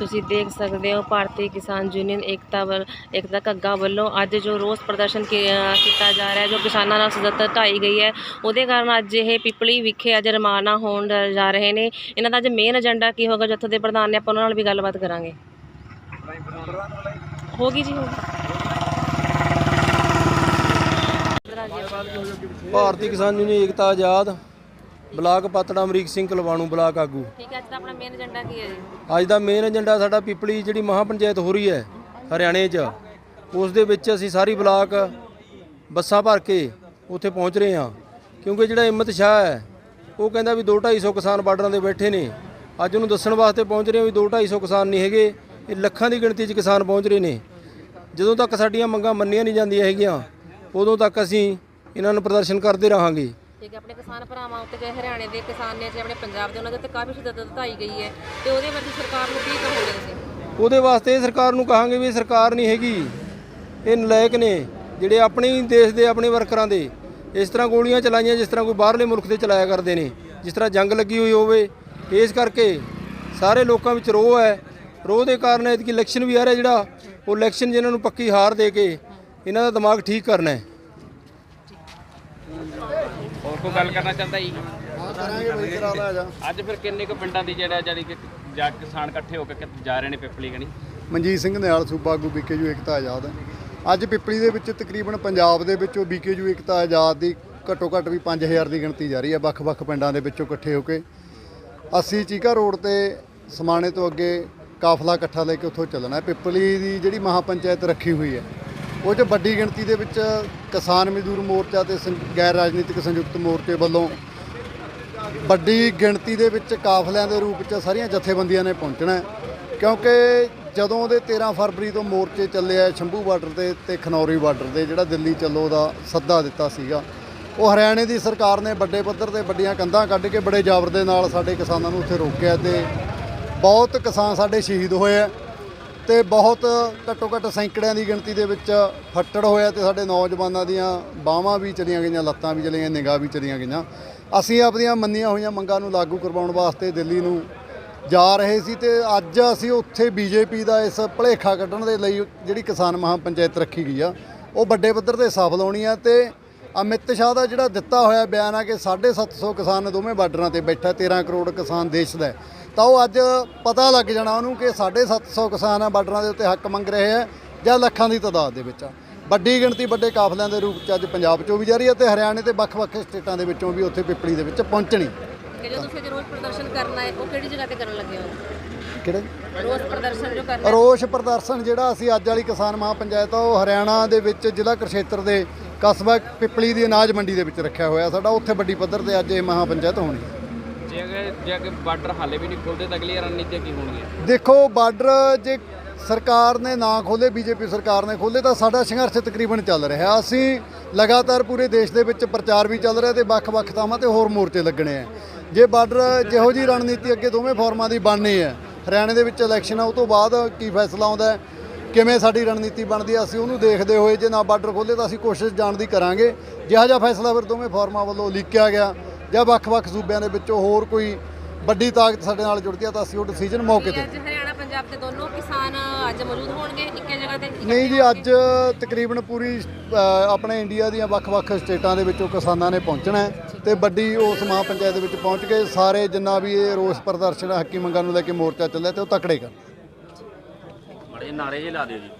ਤੁਸੀਂ ਦੇਖ ਸਕਦੇ ਹੋ, ਭਾਰਤੀ ਕਿਸਾਨ ਯੂਨੀਅਨ ਏਕਤਾ ਵੱਲ, ਏਕਤਾ ਘੱਗਾ ਵੱਲੋਂ ਅੱਜ ਜੋ ਰੋਸ ਪ੍ਰਦਰਸ਼ਨ ਕੀਤਾ ਜਾ ਰਿਹਾ ਹੈ, ਜੋ ਕਿਸਾਨਾਂ ਨਾਲ ਸਜ਼ਤ ਢਾਈ ਗਈ ਹੈ, ਉਹਦੇ ਕਾਰਨ ਅੱਜ ਇਹ ਪਿਪਲੀ ਵਿਖੇ ਅੱਜ ਰਵਾਨਾ ਹੋਣ ਜਾ ਰਹੇ ਨੇ। ਇਹਨਾਂ ਦਾ ਅੱਜ ਮੇਨ ਏਜੰਡਾ ਕੀ ਹੋਗਾ ਜੱਥੋਂ ਦੇ ਪ੍ਰਧਾਨ ਨੇ ਆਪਾਂ ਉਹਨਾਂ ਨਾਲ ਵੀ ਗੱਲਬਾਤ ਕਰਾਂਗੇ। ਹੋ ਗਈ ਜੀ, ਹੋ ਗਈ। Bharti Kisan union Ekta Azad. Block Patran Amrik Singh Kalwanu block ਆਗੂ। ਠੀਕ ਹੈ ਅੱਜ ਦਾ ਆਪਣਾ ਮੇਨ ਏਜੰਡਾ ਕੀ ਹੈ ਜੀ? ਅੱਜ ਦਾ ਮੇਨ ਏਜੰਡਾ ਸਾਡਾ ਪਿਪਲੀ ਜਿਹੜੀ ਮਹਾ ਪੰਚਾਇਤ ਹੋ ਰਹੀ ਹੈ ਹਰਿਆਣੇ 'ਚ। ਉਸ ਦੇ ਵਿੱਚ ਅਸੀਂ ਸਾਰੀ ਬਲਾਕ ਬੱਸਾਂ ਭਰ ਕੇ ਉੱਥੇ ਪਹੁੰਚ ਰਹੇ ਹਾਂ। ਕਿਉਂਕਿ ਜਿਹੜਾ ਹਿੰਮਤ ਸ਼ਾਹ ਹੈ ਉਹ ਕਹਿੰਦਾ ਵੀ 2-250 ਕਿਸਾਨ ਬਾਰਡਰਾਂ ਦੇ ਬੈਠੇ ਨੇ। ਅੱਜ ਉਹਨੂੰ ਦੱਸਣ ਵਾਸਤੇ ਪਹੁੰਚ ਰਹੇ ਹਾਂ ਵੀ 2-250 ਕਿਸਾਨ ਨਹੀਂ ਹੈਗੇ ਇਹ ਲੱਖਾਂ ਦੀ ਗਿਣਤੀ 'ਚ ਕਿਸਾਨ ਪਹੁੰਚ ਰਹੇ ਨੇ। ਜਦੋਂ ਤੱਕ ਸਾਡੀਆਂ ਮੰਗਾਂ ਮੰਨੀਆਂ ਨਹੀਂ ਜਾਂਦੀਆਂ ਹੈਗੀਆਂ ਉਦੋਂ ਤੱਕ ਅਸੀਂ ਇਹਨਾਂ ਨੂੰ ਪ੍ਰਦਰਸ਼ਨ ਕਰਦੇ ਰਹਾਂਗੇ। ਠੀਕ ਹੈ ਆਪਣੇ ਕਿਸਾਨ ਭਰਾਵਾਂ ਉੱਤੇ ਚਾਹੇ ਹਰਿਆਣੇ ਦੇ ਕਿਸਾਨ ਨੇ ਚਾਹੇ ਆਪਣੇ ਪੰਜਾਬ ਦੇ ਉਹਨਾਂ ਦੇ ਉੱਤੇ ਕਾਫੀ ਸ਼ਿੱਦਤ ਢਾਈ ਗਈ ਹੈ ਤੇ ਉਹਦੇ ਵਿੱਚ ਸਰਕਾਰ ਨੂੰ ਕੀ ਕਹੋਗੇ ਤੁਸੀਂ? ਉਹਦੇ ਵਾਸਤੇ ਇਹ ਸਰਕਾਰ ਨੂੰ ਕਹਾਂਗੇ ਵੀ ਇਹ ਸਰਕਾਰ ਨਹੀਂ ਹੈਗੀ। ਇਹ ਨਲਾਇਕ ਨੇ ਜਿਹੜੇ ਆਪਣੇ ਹੀ ਦੇਸ਼ ਦੇ ਆਪਣੇ ਵਰਕਰਾਂ ਦੇ ਇਸ ਤਰ੍ਹਾਂ ਗੋਲੀਆਂ ਚਲਾਈਆਂ ਜਿਸ ਤਰ੍ਹਾਂ ਕੋਈ ਬਾਹਰਲੇ ਮੁਲਕ ਦੇ ਚਲਾਇਆ ਕਰਦੇ ਨੇ ਜਿਸ ਤਰ੍ਹਾਂ ਜੰਗ ਲੱਗੀ ਹੋਈ ਹੋਵੇ ਇਸ ਕਰਕੇ ਸਾਰੇ ਲੋਕਾਂ ਵਿੱਚ ਰੋਹ ਹੈ। ਰੋਹ ਦੇ ਕਾਰਨ ਐਤਕੀ ਇਲੈਕਸ਼ਨ ਵੀ ਆ ਰਿਹਾ ਜਿਹੜਾ ਉਹ ਇਲੈਕਸ਼ਨ ਜਿਹਨਾਂ ਨੂੰ ਪੱਕੀ ਹਾਰ ਦੇ ਕੇ ਇਹਨਾਂ ਦਾ ਦਿਮਾਗ ਠੀਕ ਕਰਨਾ ਹੈ। ਕੋਈ ਗੱਲ ਕਰਨਾ ਚਾਹੁੰਦਾ ਜੀ? ਅੱਜ ਫਿਰ ਕਿੰਨੇ ਕੁ ਪਿੰਡਾਂ ਦੀ ਜਿਹੜਾ ਜਿਹੜੀ ਕਿ ਜਾ ਕਿਸਾਨ ਇਕੱਠੇ ਹੋ ਕੇ ਜਾ ਰਹੇ ਨੇ ਪਿਪਲੀ ਗਣੀ ਮਨਜੀਤ ਸਿੰਘ ਨਿਹਾਲ ਸੂਬਾ ਆਗੂ ਬੀਕੇਯੂ ਏਕਤਾ ਆਜ਼ਾਦ। ਹੈ ਅੱਜ ਪਿੱਪਲੀ ਦੇ ਵਿੱਚ ਤਕਰੀਬਨ ਪੰਜਾਬ ਦੇ ਵਿੱਚੋਂ ਬੀਕੇਯੂ ਏਕਤਾ ਆਜ਼ਾਦ ਦੀ ਘੱਟੋ ਘੱਟ ਵੀ 5000 ਦੀ ਗਿਣਤੀ ਜਾ ਰਹੀ ਹੈ ਵੱਖ-ਵੱਖ ਪਿੰਡਾਂ ਦੇ ਵਿੱਚੋਂ ਇਕੱਠੇ ਹੋ ਕੇ। ਅਸੀਂ ਚੀਕਾ ਰੋਡ ਤੇ ਸਮਾਣੇ ਤੋਂ ਅੱਗੇ ਕਾਫਲਾ ਇਕੱਠਾ ਲੈ ਕੇ ਉੱਥੋਂ ਚੱਲਣਾ ਹੈ। ਪਿੱਪਲੀ ਦੀ ਜਿਹੜੀ ਮਹਾਪੰਚਾਇਤ ਰੱਖੀ ਹੋਈ ਹੈ ਉਹ 'ਚ ਵੱਡੀ ਗਿਣਤੀ ਦੇ ਵਿੱਚ ਕਿਸਾਨ ਮਜ਼ਦੂਰ ਮੋਰਚਾ ਤੇ ਸੰ- ਗੈਰ ਰਾਜਨੀਤਿਕ ਸੰਯੁਕਤ ਮੋਰਚੇ ਵੱਲੋਂ ਵੱਡੀ ਗਿਣਤੀ ਦੇ ਵਿੱਚ ਕਾਫਲਿਆਂ ਦੇ ਰੂਪ 'ਚ ਸਾਰੀਆਂ ਜਥੇਬੰਦੀਆਂ ਨੇ ਪਹੁੰਚਣਾ ਹੈ। ਕਿਉਂਕਿ ਜਦੋਂ ਦੇ 13 ਫਰਵਰੀ ਤੋਂ ਮੋਰਚੇ ਚੱਲੇ ਆ ਸ਼ੰਭੂ ਬਾਰਡਰ ਤੇ ਤੇ ਖਨੌਰੀ ਬਾਰਡਰ ਤੇ ਜਿਹੜਾ ਦਿੱਲੀ ਚੱਲੋ ਦਾ ਸੱਦਾ ਦਿੱਤਾ ਸੀਗਾ, ਉਹ ਹਰਿਆਣੇ ਦੀ ਸਰਕਾਰ ਨੇ ਵੱਡੇ ਪੱਧਰ ਤੇ ਵੱਡੀਆਂ ਕੰਧਾਂ ਕੱਢ ਕੇ ਬੜੇ ਜਾਬਰ ਦੇ ਨਾਲ ਸਾਡੇ ਕਿਸਾਨਾਂ ਨੂੰ ਉੱਥੇ ਰੋਕਿਆ ਤੇ ਬਹੁਤ ਕਿਸਾਨ ਸਾਡੇ ਸ਼ਹੀਦ ਹੋਏ ਆ। ਤੇ ਬਹੁਤ ਘੱਟੋ ਘੱਟ ਸੈਂਕੜਿਆਂ ਦੀ ਗਿਣਤੀ ਦੇ ਵਿੱਚ ਫੱਟੜ ਹੋਇਆ ਤੇ ਸਾਡੇ ਨੌਜਵਾਨਾਂ ਦੀਆਂ ਬਾਹਾਂ ਵੀ ਚਲੀਆਂ ਗਈਆਂ, ਲੱਤਾਂ ਵੀ ਚਲੀਆਂ, ਨਿਗਾਹ ਵੀ ਚਲੀਆਂ ਗਈਆਂ। ਅਸੀਂ ਆਪਣੀਆਂ ਮੰਨੀਆਂ ਹੋਈਆਂ ਮੰਗਾਂ ਨੂੰ ਲਾਗੂ ਕਰਵਾਉਣ ਵਾਸਤੇ ਦਿੱਲੀ ਨੂੰ ਜਾ ਰਹੇ ਸੀ ਤੇ ਅੱਜ ਅਸੀਂ ਉੱਥੇ ਬੀਜੇਪੀ ਦਾ ਇਸ ਭਲੇਖਾ ਕੱਢਣ ਦੇ ਲਈ ਜਿਹੜੀ ਕਿਸਾਨ ਮਹਾ ਪੰਚਾਇਤ ਰੱਖੀ ਗਈ ਆ, ਉਹ ਵੱਡੇ ਪੱਧਰ ਤੇ ਸਫਲ ਹੋਣੀ ਆ ਤੇ ਅਮਿਤ ਸ਼ਾਹ ਦਾ ਜਿਹੜਾ ਦਿੱਤਾ ਹੋਇਆ ਬਿਆਨ ਆ ਕਿ 750 ਕਿਸਾਨ ਦੋਵੇਂ ਬਾਰਡਰਾਂ ਤੇ ਬੈਠਾ 13 ਕਰੋੜ ਕਿਸਾਨ ਦੇਸ਼ ਦਾ ਤਾਂ ਉਹ ਅੱਜ ਪਤਾ ਲੱਗ ਜਾਣਾ ਉਹਨੂੰ ਕਿ 750 ਕਿਸਾਨ ਆ ਬਾਰਡਰਾਂ ਦੇ ਉੱਤੇ ਹੱਕ ਮੰਗ ਰਹੇ ਆ ਜਾਂ ਲੱਖਾਂ ਦੀ ਤਾਦਾਦ ਦੇ ਵਿੱਚ ਆ। ਵੱਡੀ ਗਿਣਤੀ ਵੱਡੇ ਕਾਫਲਿਆਂ ਦੇ ਰੂਪ 'ਚ ਅੱਜ ਪੰਜਾਬ 'ਚੋਂ ਵੀ ਜਾ ਰਹੀ ਹੈ ਤੇ ਹਰਿਆਣੇ ਤੇ ਵੱਖ-ਵੱਖ ਸਟੇਟਾਂ ਦੇ ਵਿੱਚੋਂ ਵੀ ਉੱਥੇ ਪਿੱਪਲੀ ਦੇ ਵਿੱਚ ਪਹੁੰਚਣੀ। ਕਿ ਜੋ ਤੁਸੀਂ ਪ੍ਰਦਰਸ਼ਨ ਕਰਨਾ ਹੈ ਉਹ ਕਿਹੜੀ ਜਗ੍ਹਾ ਤੇ ਕਰਨ ਲੱਗੇ ਹੋ? ਕਿਹੜੇ? ਰੋਸ ਪ੍ਰਦਰਸ਼ਨ ਜੋ ਕਰਨਾ ਰੋਸ਼ ਪ੍ਰਦਰਸ਼ਨ ਜਿਹੜਾ ਅਸੀਂ ਅੱਜ ਵਾਲੀ ਕਿਸਾਨ ਮਹਾ ਪੰਚਾਇਤ ਆ ਉਹ ਹਰਿਆਣਾ ਦੇ ਵਿੱਚ ਜ਼ਿਲ੍ਹਾ ਕੁਰਸ਼ੇਤਰ ਦੇ ਕਸਬਾ ਪਿੱਪਲੀ ਦੀ ਅਨਾਜ ਮੰਡੀ ਦੇ ਵਿੱਚ ਰੱਖਿਆ ਹੋਇਆ। ਸਾਡਾ ਉੱਥੇ ਵੱਡੀ ਪੱਧਰ ਤੇ ਅੱਜ ਇਹ ਮਹਾ ਪੰਚਾਇਤ ਹੋਣੀ। ਹੈ ਜੇ ਅਗਰ ਜੇ ਅਗਰ ਬਾਰਡਰ ਹਾਲੇ ਵੀ ਨਹੀਂ ਖੁੱਲਦੇ ਤਾਂ ਅਗਲੀ ਰਣਨੀਤੀਆਂ ਕੀ ਹੋਣਗੀਆਂ? ਦੇਖੋ, ਬਾਰਡਰ ਜੇ ਸਰਕਾਰ ਨੇ ਨਾ ਖੋਲੇ ਬੀਜੇਪੀ ਸਰਕਾਰ ਨੇ ਖੋਲੇ ਤਾਂ ਸਾਡਾ ਸੰਘਰਸ਼ ਤਕਰੀਬਨ ਚੱਲ ਰਿਹਾ। ਅਸੀਂ ਲਗਾਤਾਰ ਪੂਰੇ ਦੇਸ਼ ਦੇ ਵਿੱਚ ਪ੍ਰਚਾਰ ਵੀ ਚੱਲ ਰਿਹਾ ਤੇ ਵੱਖ-ਵੱਖ ਥਾਵਾਂ ਤੇ ਹੋਰ ਮੋਰਚੇ ਲੱਗਣੇ ਆ। ਜੇ ਬਾਰਡਰ ਜਿਹੋ ਜੀ ਰਣਨੀਤੀ ਅੱਗੇ ਦੋਵੇਂ ਫੋਰਮਾਂ ਦੀ ਬਣਨੀ ਹੈ, ਹਰਿਆਣੇ ਦੇ ਵਿੱਚ ਇਲੈਕਸ਼ਨ ਆ, ਉਹ ਤੋਂ ਬਾਅਦ ਕੀ ਫੈਸਲਾ ਆਉਂਦਾ ਕਿਵੇਂ ਸਾਡੀ ਰਣਨੀਤੀ ਬਣਦੀ ਹੈ, ਅਸੀਂ ਉਹਨੂੰ ਦੇਖਦੇ ਹੋਏ ਜੇ ਨਾ ਬਾਰਡਰ ਖੋਲੇ ਤਾਂ ਅਸੀਂ ਕੋਸ਼ਿਸ਼ ਜਾਣ ਦੀ ਕਰਾਂਗੇ। ਜਿਹਾ ਜਿਹਾ ਫੈਸਲਾ ਫਿਰ ਦੋਵੇਂ ਫੋਰਮਾਂ ਵੱਲੋਂ ਲਿਖਿਆ ਗਿਆ। ਜਾਂ ਵੱਖ-ਵੱਖ ਸੂਬਿਆਂ ਦੇ ਵਿੱਚੋਂ ਹੋਰ ਕੋਈ ਵੱਡੀ ਤਾਕਤ ਸਾਡੇ ਨਾਲ ਜੁੜਦੀ ਹੈ ਤਾਂ ਅਸੀਂ ਉਹ ਡਿਸੀਜਨ ਮੌਕੇ ਤੇ ਅੱਜ ਹਰਿਆਣਾ ਪੰਜਾਬ ਦੇ ਦੋਨੋਂ ਕਿਸਾਨ ਅੱਜ ਮੌਜੂਦ ਹੋਣਗੇ ਇੱਕੇ ਜਗ੍ਹਾ ਤੇ ਨਹੀਂ ਜੀ ਅੱਜ ਤਕਰੀਬਨ ਪੂਰੀ ਆਪਣੇ ਇੰਡੀਆ ਦੀਆਂ ਵੱਖ-ਵੱਖ ਸਟੇਟਾਂ ਦੇ ਵਿੱਚੋਂ ਕਿਸਾਨਾਂ ਨੇ ਪਹੁੰਚਣਾ ਤੇ ਵੱਡੀ ਉਸ ਮਹਾ ਪੰਚਾਇਤ ਦੇ ਵਿੱਚ ਪਹੁੰਚ ਕੇ ਸਾਰੇ ਜਿੰਨਾ ਵੀ ਇਹ ਰੋਸ ਪ੍ਰਦਰਸ਼ਨ ਹੱਕੀ ਮੰਗਾਂ ਨੂੰ ਲੈ ਕੇ ਮੋਰਚਾ ਚੱਲਿਆ ਤੇ ਉਹ ਤਕੜੇ ਕਰਨ ਬੜੇ ਨਾਰੇ ਜੇ ਲਾ ਦਿਓ ਜੀ।